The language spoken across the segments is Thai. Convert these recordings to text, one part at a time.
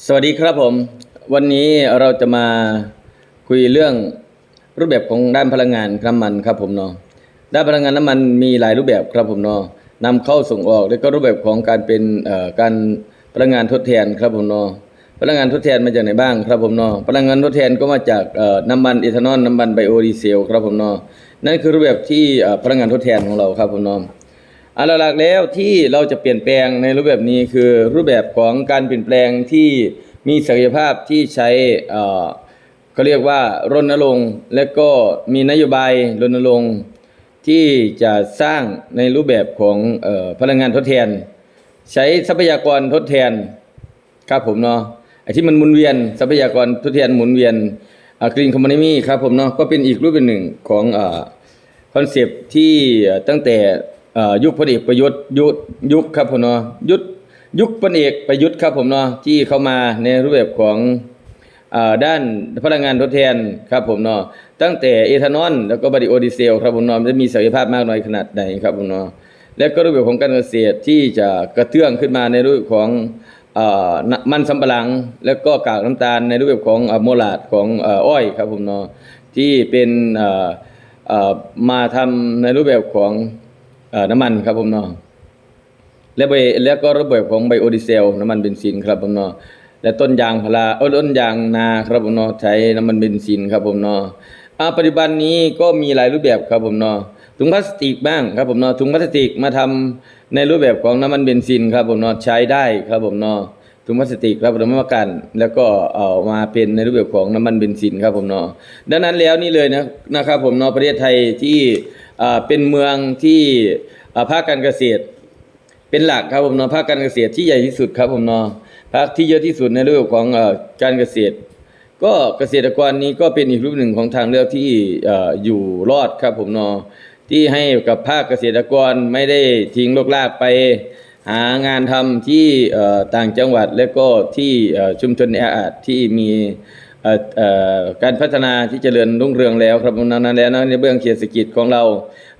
สวัสดีครับผม วันนี้เราจะมาคุยเรื่องรูปแบบของด้านพลังงานน้ำมันครับผมเนาะด้านพลังงานน้ำมันมีหลายรูปแบบครับผมเนาะนำเข้าส่งออกแล้วก็รูปแบบของการเป็นการพลังงานทดแทนครับผมเนาะพลังงานทดแทนมาจากไหนบ้างครับผมเนาะพลังงานทดแทนก็มาจากน้ำมันเอทานอลน้ำมันไบโอดีเซลครับผมเนาะนั่นคือรูปแบบที่พลังงานทดแทนของเราครับผมเนาะ อันหลักๆแล้วที่เราจะเปลี่ยนแปลงในรูปแบบนี้คือรูปแบบของการเปลี่ยนแปลงที่มีศักยภาพที่ใช้เขาเรียกว่ารณรงค์และก็มีนโยบายรณรงค์ที่จะสร้างในรูปแบบของออพลังงานทดแทน ใช้ทรัพยากรทดแทนครับผมเนาะไอ้ที่มันหมุนเวียนทรัพยากรทดแทนหมุนเวียนกรีนคอมม o นมีครับผมเนาะก็เป็นอีกรูปแบบหนึ่งของคอนเซปต์ที่ตั้งแต่ ยุคพลเอกประยุทธ์ยุคยุคครับผมเนาะยุคยุคพลเอกประยุทธ์ครับผมเนาะที่เข้ามาในรูปแบบของอด้านพลังงานทดแทนครับผมเนาะตั้งแต่เอทานอลแล้วก็บาริโอดีเซลครับผมเนาะจะมีศักยภาพมากน้อยขนาดไหนครับผมเนาะและก็รูปแบบของการเกษตรที่จะกระเตื้องขึ้นมาในรูปของเอ่อมันสำปะหลัง แล้วก็กากน้ำตาลในรูปแบบของอโมลาดของอ,อ้อยครับผมเนาะที่เป็นมาทำในรูปแบบของ น้ำมันครับผมเนาะและใบแล้วก็รูปแบบของไบโอดีเซล น้ำมันเบนซินครับผมเนาะและต้นยางพาราเออต้นยางนาครับผมเนาะใช้น้ำมันเบนซินครับผมเนาะอ่าปัจจุบันนี้ก็มีหลายรูปแบบครับผมเนาะถุงพลาสติกบ้างครับผมเนาะถุงพลาสติกมาทำในรูปแบบของน้ำมันเบนซินครับผมเนาะใช้ได้ครับผมเนาะถุงพลาสติกครับผมมากัน แล้วก็เอามาเป็นในรูปแบบของน้ำมันเบนซินครับผมเนาะดังนั้นแล้วนี่เลยนะนะครับผมเนาะประเทศไทยที่ เป็นเมืองที่อ่าภาคการเกษตร เป็นหลักครับผมเนาะภาคการเกษตรที่ใหญ่ที่สุดครับผมเนาะภาคที่เยอะที่สุดในเรื่องของอ่อการเกษตร ก็เกษตรกรนี้ก็เป็นอีกรูปหนึ่งของทางเลือกที่อ่ออยู่รอดครับผมเนาะที่ให้กับภาคเกษตรกรไม่ได้ทิ้งโลกลากไปหางานทำที่ต่างจังหวัดและก็ที่ชุมชนแออัดที่มี การพัฒนาที่เจริญรุ่งเรืองแล้วครับนั้นแล้วนะในเบื้องเศรษฐกิจของเรา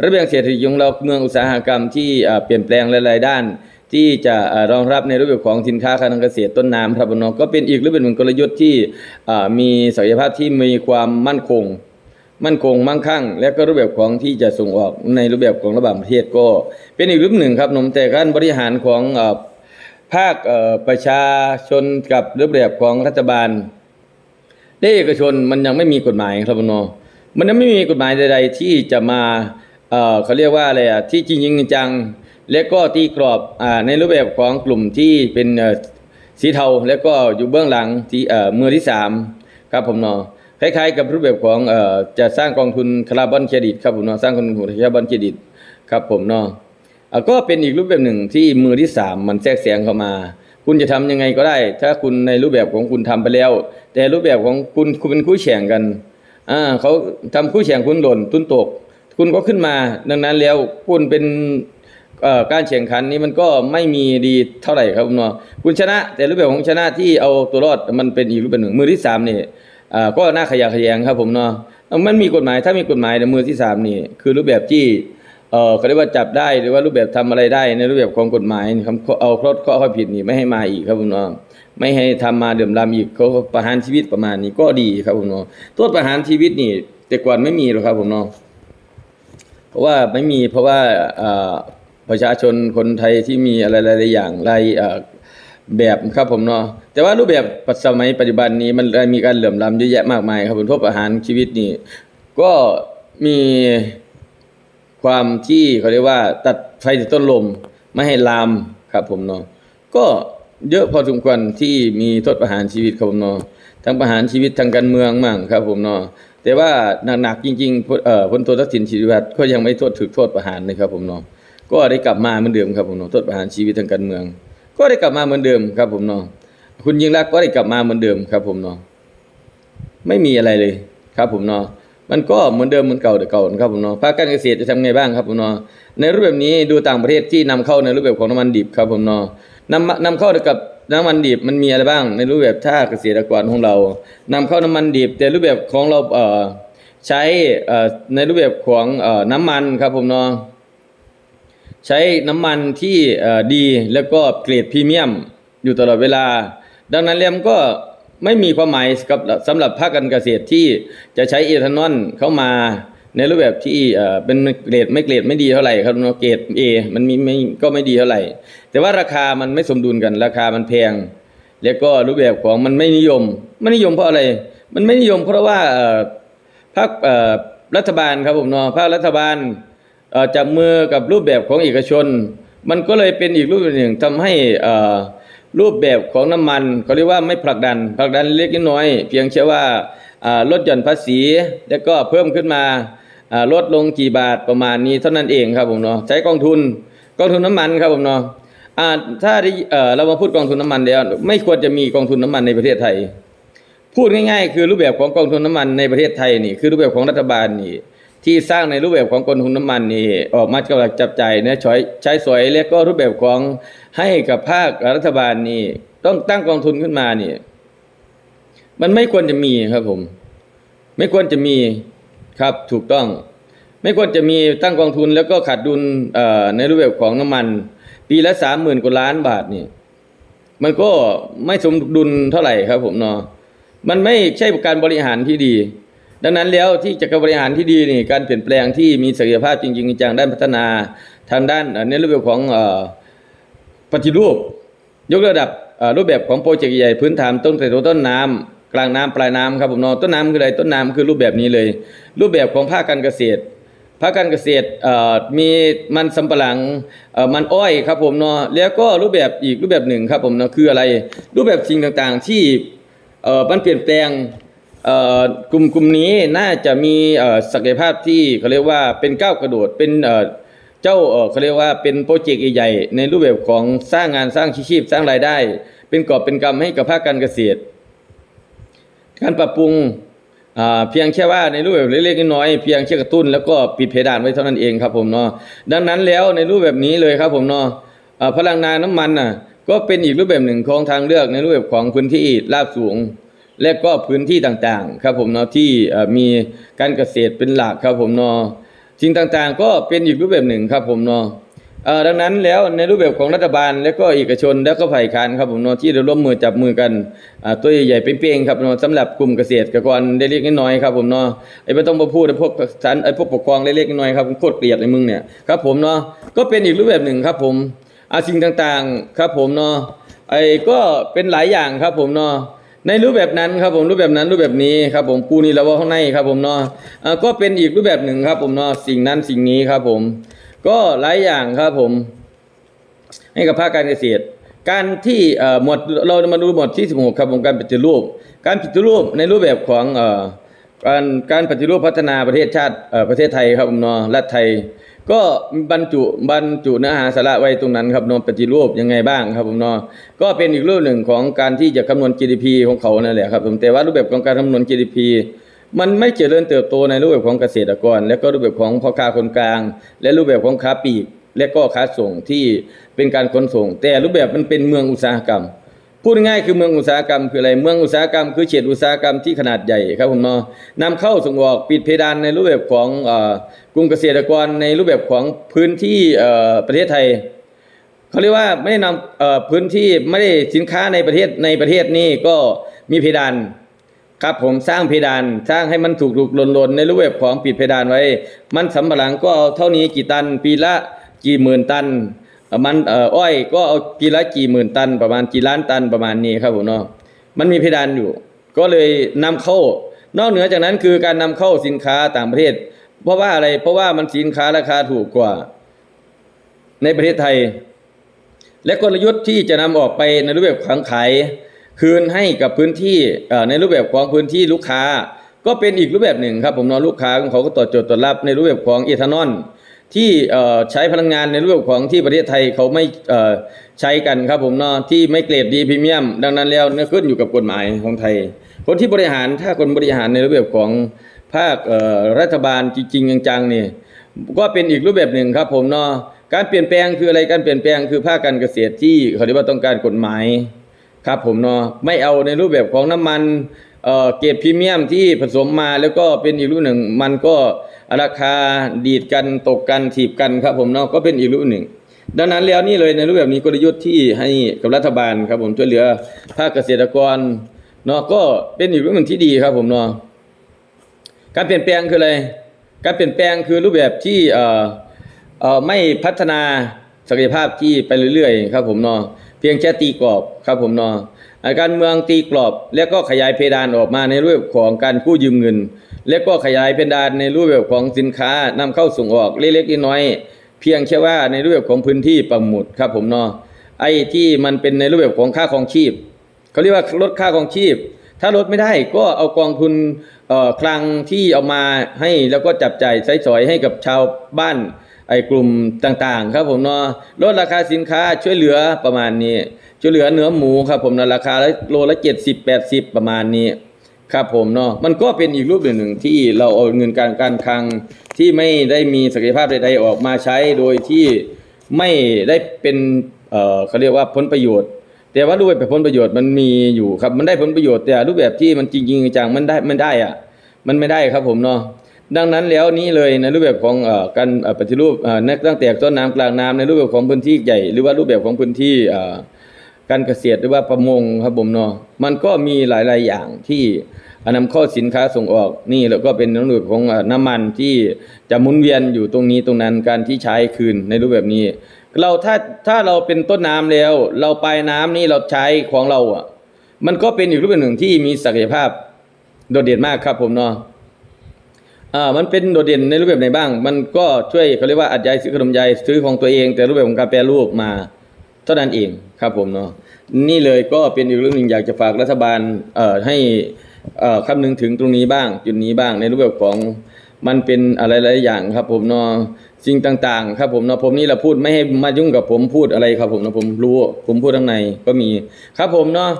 ระเบียงเศรษฐกิจของเราเมืองอุตสาหกรรมที่เปลี่ยนแปลงหลาย ๆ ด้าน ที่จะรองรับในรูปแบบของสินค้าการเกษตรต้นน้ำครับผมเนาะก็เป็นอีกรูปแบบหนึ่งกลยุทธ์ที่มีศักยภาพที่มีความมั่นคง มั่นคงมั่งคั่ง และก็รูปแบบของที่จะส่งออกในรูปแบบของระหว่างประเทศก็ เป็นอีกรูปหนึ่งครับนมแต่การบริหารของภาคประชาชนกับรูปแบบของรัฐบาล และเอกชนมันยังไม่มีกฎหมายครับนมันยังไม่มีกฎหมายใด ๆ ที่จะมาเอ่อเขาเรียกว่าอะไรอะที่จริงจริงจังและก็ตีกรอบอ่าในรูปแบบของกลุ่มที่เป็นสีเทาแล้วก็อยู่เบื้องหลังที่เอ่อมือที่สามครับผมเนาะคล้ายๆ กับรูปแบบของเอ่อจะสร้างกองทุนคาร์บอนเครดิตครับผมเนาะสร้างกองทุนคาร์บอนเครดิตครับผมเนาะเอ่อก็เป็นอีกรูปแบบหนึ่งที่มือที่สามมันแทรกแซงเข้ามา คุณจะทำยังไงก็ได้ ถ้าคุณในรูปแบบของคุณทำไปแล้ว แต่รูปแบบของคุณคุณเป็นคู่แข่งกันอ่าเขาทำคู่แข่งคุณหล่นทุนตก คุณก็ขึ้นมาดังนั้นแล้วคุณเป็นการแข่งขันนี้มันก็ไม่มีดีเท่าไหร่ครับผมเนาะคุณชนะ แต่รูปแบบของชนะที่เอาตัวรอดมันเป็นอีกรูปแบบหนึ่งมือที่สามนี่อ่าก็น่าขยะแขยงครับผมเนาะมันมีกฎหมายถ้ามีกฎหมายในมือที่สามนี่คือรูปแบบที่ เออเขาเรียกว่าจับได้หรือว่ารูปแบบทำอะไรได้ในรูปแบบของกฎหมายครบเอาข้อข้อข้อผิดนี่ไม่ให้มาอีกครับผมเนาะไม่ให้ทำมาเดือมรำอีกเขาประหารชีวิตประมาณนี้ก็ดีครับผมเนาะโทษประหารชีวิตนี่ แต่ก่อนไม่มีหรอกครับผมเนาะเพราะว่าไม่มีเพราะว่าประชาชนคนไทยที่มีอะไรหลายอย่างหลายแบบครับผมเนาะแต่ว่ารูปแบบสมัยปัจจุบันนี้มันมีการเหลื่อมล้ำเยอะแยะมากมายครับผมโทษประหารชีวิตนี่ก็มี ความที่เขาเรียกว่าตัดไฟจากต้นลมไม่ให้ลามครับผมเนาะก็เยอะพอสมควรที่มีโทษประหารชีวิตครับผมเนาะทั้งประหารชีวิตทางการเมืองมั่งครับผมเนาะแต่ว่าหนักๆจริงๆพลเอ่อพลโททักษิณชินวัตรก็ยังไม่โทษถึกโทษประหารนะครับผมเนาะก็ได้กลับมาเหมือนเดิมครับผมเนาะโทษประหารชีวิตทางการเมือง ก็ได้กลับมาเหมือนเดิมครับผมเนาะคุณยิ่งรักก็ได้กลับมาเหมือนเดิมครับผมเนาะไม่มีอะไรเลยครับผมเนาะ มันก็เหมือนเดิมเหมือนเก่าแต่เก่านะครับผมเนาะภาคการเกษตรจะทำไงบ้างครับผมเนาะในรูปแบบนี้ดูต่างประเทศที่นำเข้าในรูปแบบของน้ำมันดิบครับผมเนาะนำนำเข้ากับน้ำมันดิบมันมีอะไรบ้าง ในรูปแบบท่าเกษตรกรของเรานำเข้าน้ำมันดิบ แต่รูปแบบของเราเอ่อใช้เอ่อในรูปแบบของเอ่อน้ำมันครับผมเนาะใช้น้ำมันที่เอ่อดีแล้วก็เกรดพรีเมียมอยู่ตลอดเวลา ดังนั้นแล้วมันก็ ไม่มีความหมายกับสำหรับภาคการเกษตรที่จะใช้เอทานอลเข้ามาในรูปแบบที่เป็นเกรดไม่เกรดไม่ดีเท่าไหร่ครับเนาะเกรด A มันมีไม่ก็ไม่ดีเท่าไหร่ แต่ว่าราคามันไม่สมดุลกันราคามันแพง แล้วก็รูปแบบของมันไม่นิยมไม่นิยมเพราะอะไร มันไม่นิยมเพราะว่าภาครัฐบาลครับผมเนาะภาครัฐบาลจับมือกับรูปแบบของเอกชน มันก็เลยเป็นอีกรูปแบบหนึ่งทำให้อ่อ รูปแบบของน้ำมันเขาเรียกว่าไม่ผลักดันผลักดันเล็กน้อยเพียงแค่ว่าอ่าลดหย่อนภาษี แล้วก็เพิ่มขึ้นมาลดลงกี่บาทประมาณนี้เท่านั้นเองครับผมเนาะใช้กองทุนกองทุนน้ำมันครับผมเนาะถ้าได้เอ่เรามาพูดกองทุนน้ำมันแล้วไม่ควรจะมีกองทุนน้ำมันในประเทศไทย พูดง่ายๆ คือรูปแบบของกองทุนน้ำมันในประเทศไทยนี่คือรูปแบบของรัฐบาลนี่ ที่สร้างในรูปแบบของกองทุนน้ำมันนี่ออกมากำลังจับใจนะช้อยใช้สวยและก็รูปแบบของให้กับภาครัฐบาลนี่ต้องตั้งกองทุนขึ้นมานี่มันไม่ควรจะมีครับผม ไม่ควรจะมีครับถูกต้อง ไม่ควรจะมีตั้งกองทุนแล้วก็ขาดดุลเอ่อในรูปแบบของน้ำมัน ปีละสามหมื่นกว่าล้านบาทนี่มันก็ไม่สมดุลเท่าไหร่ครับผมเนาะมันไม่ใช่การบริหารที่ดี ดังนั้นแล้วที่จะการบริหารที่ดีนี่การเปลี่ยนแปลงที่มีศักยภาพจริงๆจังด้านพัฒนาทางด้านในรูปแบบของปฏิรูป ยกระดับรูปแบบของโปรเจกต์ใหญ่พื้นฐานต้นแต่ต้นน้ำกลางน้ำปลายน้ำครับผมเนาะต้นน้ำคืออะไรต้นน้ำคือรูปแบบนี้เลย รูปแบบของภาคการเกษตรภาคการเกษตรมีมันสำปะหลังมันอ้อยครับผมเนาะแล้วก็รูปแบบอีกรูปแบบหนึ่งครับผมเนาะคืออะไร รูปแบบสิ่งต่างๆที่มันเปลี่ยนแปลง กลุ่มกลุ่มนี้น่าจะมีศักยภาพที่เขาเรียกว่าเป็นก้าวกระโดดเป็นเจ้าเขาเรียกว่าเป็นโปรเจกต์ใหญ่ในรูปแบบของสร้างงานสร้างชีพสร้างรายได้ เป็นกอบเป็นกำให้กับภาคการเกษตร การปรับปรุงเพียงแค่ว่าในรูปแบบเล็กๆน้อยๆเพียงแค่กระตุ้นแล้วก็ปิดเพดานไว้เท่านั้นเองครับผมเนาะดังนั้นแล้วในรูปแบบนี้เลยครับผมเนาะอ่าพลังงานน้ำมันน่ะก็เป็นอีกรูปแบบหนึ่งของทางเลือกในรูปแบบของพื้นที่ราบสูง และก็พื้นที่ต่างๆ ครับผมเนาะที่มีการเกษตรเป็นหลักครับผมเนาะสิ่งต่างๆ ก็เป็นอีกรูปแบบหนึ่งครับผมเนาะเอ่อดังนั้นแล้วในรูปแบบของรัฐบาล และก็เอกชนแล้วก็ฝ่ายค้านครับผมเนาะที่ได้ร่วมมือจับมือกันตัวใหญ่ๆเป้งๆครับเนาะสำหรับกลุ่มเกษตรกรได้เล็กๆน้อยๆครับผมเนาะไอ้ไม่ต้องมาพูดไอ้พวกสารไอ้พวกปกครองเล็กๆน้อยๆครับผมโคตรเกลียดเลยมึงเนี่ยครับผมเนาะก็เป็นอีกรูปแบบหนึ่งครับผมอาสิ่งต่างๆครับผมเนาะไอ้ก็เป็นหลายอย่างครับผมเนาะ ในรูปแบบนั้นครับผมรูปแบบนั้นรูปแบบนี้ครับผมกูนี่แล้วว่าข้างในครับผมเนาะอ่าก็เป็นอีกรูปแบบหนึ่งครับผมเนาะสิ่งนั้นสิ่งนี้ครับผม ก็หลายอย่างครับผม ให้กับภาคการเกษตร การที่เอ่อหมวดเรามาดูหมวดที่ 16 ครับผมการปฏิรูป การปฏิรูปในรูปแบบของเอ่อการการปฏิรูปพัฒนาประเทศชาติเอ่อประเทศไทยครับผมเนาะรัฐไทย ก็บรรจุบรรจุเนื้อหาสาระไว้ตรงนั้นครับนาะปฏิรูปยังไงบ้างครับผมนาะก็เป็นอีกรูปหนึ่งของการที่จะคำนวณ GDP ของเขานั่นแหละครับผมแต่ว่ารูปแบบของการคำนวณ GDP มันไม่เจริญเติบโตในรูปแบบของเกษตรกร และก็รูปแบบของพ่อค้าคนกลาง และรูปแบบของค้าปลีก และก็ค้าส่งที่เป็นการขนส่ง แต่รูปแบบมันเป็นเมืองอุตสาหกรรม พูดง่ายคือเมืองอุตสาหกรรมคืออะไร เมืองอุตสาหกรรมคือเขตอุตสาหกรรมที่ขนาดใหญ่ครับผมเนาะนำเข้าส่งออกปิดเพดานในรูปแบบของอกลุ่มเกษตรกรในรูปแบบของพื้นที่ประเทศไทยเขาเรียกว่าไม่ได้นำพื้นที่ไม่ได้สินค้าในประเทศในประเทศนี่ก็มีเพดานครับผมสร้างเพดานสร้างให้มันถูกถูกหล่นลนในรูปแบบของปิดเพดานไว้ มันสำปะหลังก็เท่านี้กี่ตันปีละกี่หมื่นตัน มันเอ่ออ้อยก็เอาปีละกี่หมื่นตันประมาณกี่ล้านตันประมาณนี้ครับผมเนาะมันมีเพดานอยู่ ก็เลยนำเข้านอกเหนือจากนั้นคือการนำเข้าสินค้าต่างประเทศ เพราะว่าอะไรเพราะว่ามันสินค้าราคาถูกกว่า ในประเทศไทย และกลยุทธ์ที่จะนำออกไปในรูปแบบของขายคืนให้กับพื้นที่ในรูปแบบของพื้นที่ลูกค้า ก็เป็นอีกรูปแบบหนึ่งครับผมนาะลูกค้าของเขาก็ตอโจทย์ตอรับในรูปแบบของเอทานอล ที่ใช้พลังงานในรูปของที่ประเทศไทยเขาไม่ใช้กันครับผมเนาะที่ไม่เกรดดีพรีเมียม ดังนั้นแล้วเนี่ยขึ้นอยู่กับกฎหมายของไทย คนที่บริหารถ้าคนบริหารในรูปแบบของภาครัฐบาลจริงๆจังๆนี่ก็เป็นอีกรูปแบบหนึ่งครับผมเนาะการเปลี่ยนแปลงคืออะไรการเปลี่ยนแปลงคือภาคการเกษตรที่เขาเรียกว่าต้องการกฎหมายครับผมเนาะไม่เอาในรูปแบบของน้ำมันเเกรดพรีเมียมที่ผสมมาแล้วก็เป็นอีกรูปหนึ่งมันก็ ราคาดีดกันตกกันถีบกันครับผมเนาะก็เป็นอีกรูปหนึ่ง ดังนั้นแล้วนี่เลยในรูปแบบนี้กลยุทธ์ที่ให้กับรัฐบาลครับผมช่วยเหลือภาคเกษตรกรเนาะก็เป็นอีกรื่องหนึ่งที่ดีครับผมเนาะการเปลี่ยนแปลงคืออะไรการเปลี่ยนแปลงคือรูปแบบที่เอ่อเอ่อไม่พัฒนาศักยภาพที่ไปเรื่อยๆครับผมเนาะเพียงแค่ตีกรอบครับผมเนาะอ่าการเมืองตีกรอบ แล้วก็ขยายเพดานออกมาในรูปแบบของการกู้ยืมเงิน แล้วก็ขยายเพดานในรูปแบบของสินค้านำเข้าส่งออกเล็กๆน้อยๆเพียงแค่ว่าในรูปแบบของพื้นที่ปักหมุดครับผมเนาะไอ้ที่มันเป็นในรูปแบบของค่าของชีพเขาเรียกว่าลดค่าของชีพ ถ้าลดไม่ได้ก็เอากองทุนเอ่อคลังที่เอามาให้แล้วก็จับจ่ายใช้สอยให้กับชาวบ้านไอ้กลุ่มต่างๆ ครับผมเนาะลดราคาสินค้าช่วยเหลือประมาณนี้ช่วยเหลือเนื้อหมูครับผมนะราคาละโลละ70 80ประมาณนี้ ครับผมเนาะมันก็เป็นอีกรูปแบบหนึ่งที่เราเอาเงินการการคลังที่ไม่ได้มีศักยภาพใดๆออกมาใช้โดยที่ไม่ได้เป็นเอ่อเขาเรียกว่าผลประโยชน์ แต่ว่ารูปแบบผลประโยชน์มันมีอยู่ครับมันได้ผลประโยชน์แต่รูปแบบที่มันจริงๆจังมันได้มันได้อะมันไม่ได้ครับผมเนาะดังนั้นแล้วนี่เลยในรูปแบบของอการปฏิรูปนักตั้งแต่ต้นน้ำกลางน้ำในรูปแบบของพื้นที่ใหญ่ หรือว่ารูปแบบของพื้นที่อ การเกษตรหรือว่าประมงครับผมเนาะมันก็มีหลาย ๆ อย่างที่นำเข้าสินค้าส่งออกนี่แล้วก็เป็นน้ำหนุนของเอ่อน้ำมันที่จะหมุนเวียนอยู่ตรงนี้ตรงนั้นการที่ใช้คืนในรูปแบบนี้ เราถ้าถ้าเราเป็นต้นน้ำแล้ว เราปลายน้ำนี่เราใช้ของเราอะมันก็เป็นอีกรูปแบบหนึ่งที่มีศักยภาพโดดเด่นมากครับผมเนาะอ่ามันเป็นโดดเด่นในรูปแบบไหนบ้าง มันก็ช่วยเขาเรียกว่าอัดยายซื้อขนมยายซื้อของตัวเอง แต่รูปแบบของการแปรรูปมา เท่านั้นเองครับผมเนาะนี่เลยก็เป็นอีกเรื่องหนึ่งอยากจะฝากรัฐบาลเอ่อให้เอ่อคำนึงถึงตรงนี้บ้าง จุดนี้บ้างในรูปแบบของมันเป็นอะไรหลายอย่างครับ ผมเนาะสิ่งต่างๆ ครับผมเนาะผมนี่เราพูดไม่ให้มายุ่งกับผมพูดอะไรครับผมเนาะผมรู้ผมพูดข้างในก็มีครับผมเนาะ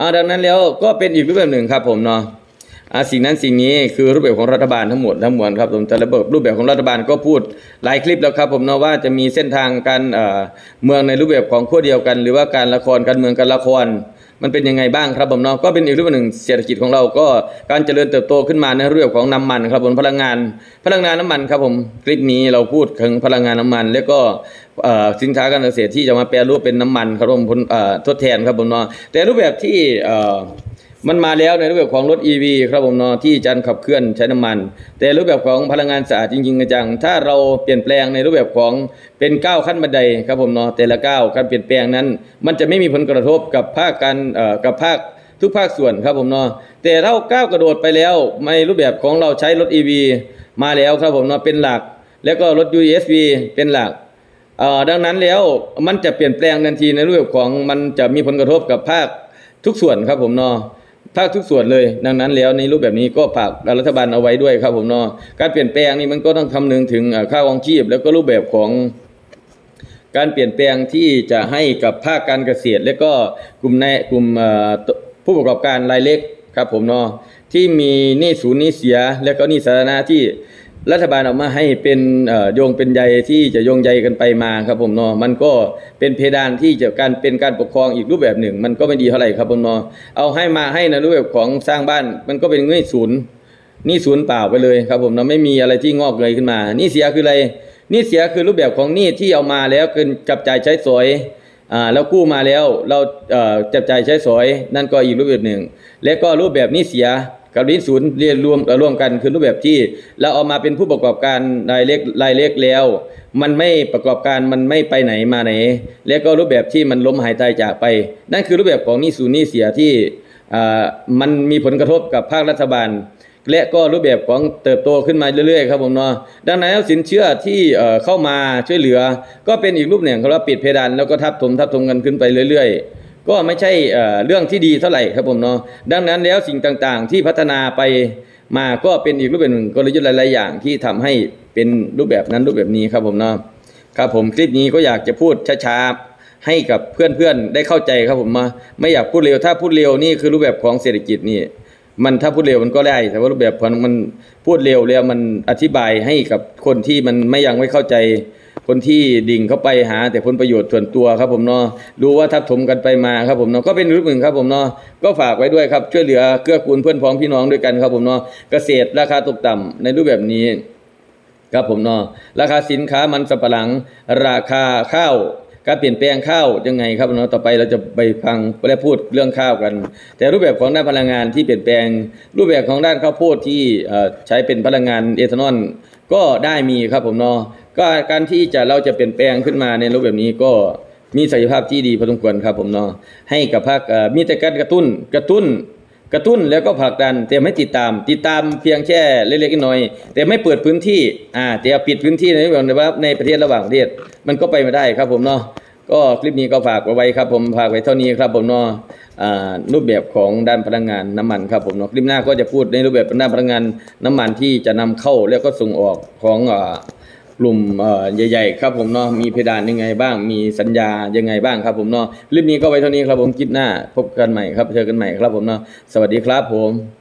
อ่าดังนั้นแล้วก็เป็นอีกรูปแบบหนึ่งครับผมเนาะ สิ่งนั้นสิ่งนี้คือรูปแบบของรัฐบาลทั้งหมดทั้งมวลครับผมแต่ระบบรูปแบบของรัฐบาลก็พูดหลายคลิปแล้วครับผมเนาะว่าจะมีเส้นทางการเอ่อเมืองในรูปแบบของขั้วเดียวกัน หรือว่าการละครการเมืองการละครมันเป็นยังไงบ้างครับผมเนาะก็เป็นอีกรูปหนึ่งเศรษฐกิจของเราก็การเจริญเติบโตขึ้นมาในรูปแบบของน้ำมันครับผมพลังงาน พลังงานน้ำมันครับผมคลิปนี้เราพูดถึงพลังงานน้ำมัน แล้วก็เอ่อสินค้าการเกษตรที่จะมาแปรรูปเป็นน้ำมันครับผมผลเอ่อทดแทนครับผมเนาะแต่รูปแบบที่เอ มันมาแล้วในรูปแบบของรถ EV ครับผมเนาะที่จะขับเคลื่อนใช้น้ำมัน แต่รูปแบบของพลังงานสะอาดจริงๆจังถ้าเราเปลี่ยนแปลงในรูปแบบของเป็นก้าวขั้นบันไดครับผมเนาะแต่ละก้าวการเปลี่ยนแปลงนั้น มันจะไม่มีผลกระทบกับภาคการเอ่อกับภาคทุกภาคส่วนครับผมเนาะแต่เราก้าวกระโดดไปแล้วในรูปแบบของเราใช้รถ EV มาแล้วครับผมเนาะเป็นหลัก แล้วก็รถ USB เป็นหลักดังนั้นแล้วมันจะเปลี่ยนแปลงทันทีในรูปแบบของมันจะมีผลกระทบกับภาคทุกส่วนครับผมเนาะ ภาคทุกส่วนเลยดังนั้นแล้วในรูปแบบนี้ก็ฝากรัฐบาลเอาไว้ด้วยครับผมเนาะการเปลี่ยนแปลงนี่มันก็ต้องคำนึงถึงเอ่อค่าของชีพ แล้วก็รูปแบบของการเปลี่ยนแปลงที่จะให้กับภาคการเกษตร และก็กลุ่มในกลุ่มผู้ประกอบการรายเล็กครับผมเนาะ ที่มีหนี้ศูนย์หนี้เสีย และก็หนี้สาธารณะที่รัฐบาลออกมาให้เป็นเอ่อโยงเป็นใยที่จะโยงใยกันไปมาครับผมเนาะมันก็เป็นเพดานที่จะการเป็นการปกครองอีกรูปแบบหนึ่ง มันก็ไม่ดีเท่าไหร่ครับผมเนาะเอาให้มาให้ในรูปแบบของสร้างบ้านมันก็เป็นเงื่อนศูนย์นี่ศูนย์เปล่าไปเลยครับผมเราไม่มีอะไรที่งอกเงยขึ้นมา นี่เสียคืออะไรนี่เสียคือรูปแบบของหนี้ที่เอามาแล้วกินจับจ่ายใช้สอยอ่าแล้วกู้มาแล้วเราเอ่อจับจ่ายใช้สอย นั่นก็อีกรูปแบบหนึ่ง และก็รูปแบบนี้เสีย กับหนี้ศูนย์เรียนรวมเอ่อร่วมกันคือรูปแบบที่เราเอามาเป็นผู้ประกอบการรายเล็กรายเล็กแล้ว มันไม่ประกอบการมันไม่ไปไหนมาไหน แล้วก็รูปแบบที่มันล้มหายตายจากไป นั่นคือรูปแบบของนี้ศูนย์นี้เสียที่อ่ามันมีผลกระทบกับภาครัฐบาล และก็รูปแบบของเติบโตขึ้นมาเรื่อยๆครับผมเนาะดังนั้นสินเชื่อที่เอ่อเข้ามาช่วยเหลือ ก็เป็นอีกรูปหนึ่งเขาเรียกว่าปิดเพดานแล้วก็ทับถมทับถมกันขึ้นไปเรื่อย ๆ ก็ไม่ใช่เรื่องที่ดีเท่าไหร่ครับผมเนาะดังนั้นแล้วสิ่งต่างๆ ที่พัฒนาไปมาก็เป็นอีกรูปแบบหนึ่งกลยุทธ์หลายๆอย่างที่ทำให้เป็นรูปแบบนั้นรูปแบบนี้ครับผมเนาะครับผมคลิปนี้ก็อยากจะพูดช้าๆให้กับเพื่อนๆได้เข้าใจครับผมมาไม่อยากพูดเร็วถ้าพูดเร็วนี่คือรูปแบบของเศรษฐกิจนี่มันถ้าพูดเร็วมันก็ได้ แต่ว่ารูปแบบพอมันพูดเร็วแล้วมันอธิบายให้กับคนที่มันไม่ยังไม่เข้าใจ คนที่ดิ่งเข้าไปหา แต่ผลประโยชน์ส่วนตัวครับผมเนาะรู้ว่าทับถมกันไปมาครับผมเนาะก็เป็นรูปหนึ่งครับผมเนาะก็ฝากไว้ด้วยครับช่วยเหลือเกื้อกูลเพื่อนพ้องพี่น้องด้วยกันครับผมเนาะเกษตรราคาตกต่ำในรูปแบบนี้ครับผมเนาะราคาสินค้ามันสำปะหลัง ราคาข้าวการเปลี่ยนแปลงข้าวยังไงครับเนาะต่อไปเราจะไปฟังและพูดเรื่องข้าวกัน แต่รูปแบบของด้านพลังงานที่เปลี่ยนแปลง รูปแบบของด้านข้าวโพดที่ใช้เป็นพลังงานเอทานอลก็ได้มีครับผมเนาะ ก็การที่จะเราจะเปลี่ยนแปลงขึ้นมาในรูปแบบนี้ก็มีศักยภาพที่ดีพอสมควรครับผมเนาะให้กับภาคมีแต่การกระตุ้นกระตุ้นกระตุ้นแล้วก็ผลักดันแต่ไม่ติดตาม ติดตามเพียงแค่เล็กๆน้อยๆแต่ไม่เปิดพื้นที่อ่าแต่ปิดพื้นที่ในแบบว่าในประเทศระหว่างประเทศมันก็ไปไม่ได้ครับผมเนาะก็คลิปนี้ก็ฝากไว้ครับผมฝากไว้เท่านี้ครับผมเนาะอ่ารูปแบบของด้านพลังงานน้ำมันครับผมเนาะคลิปหน้าก็จะพูดในรูปแบบด้านพลังงานน้ำมันที่จะนำเข้าแล้วก็ส่งออกของอ่า กลุ่มใหญ่ๆครับผมเนาะมีเพดานยังไงบ้าง มีสัญญายังไงบ้างครับผมเนาะคลิปนี้ก็ไว้เท่านี้ครับผมคลิปหน้าพบกันใหม่ครับเจอกันใหม่ครับผมเนาะสวัสดีครับผม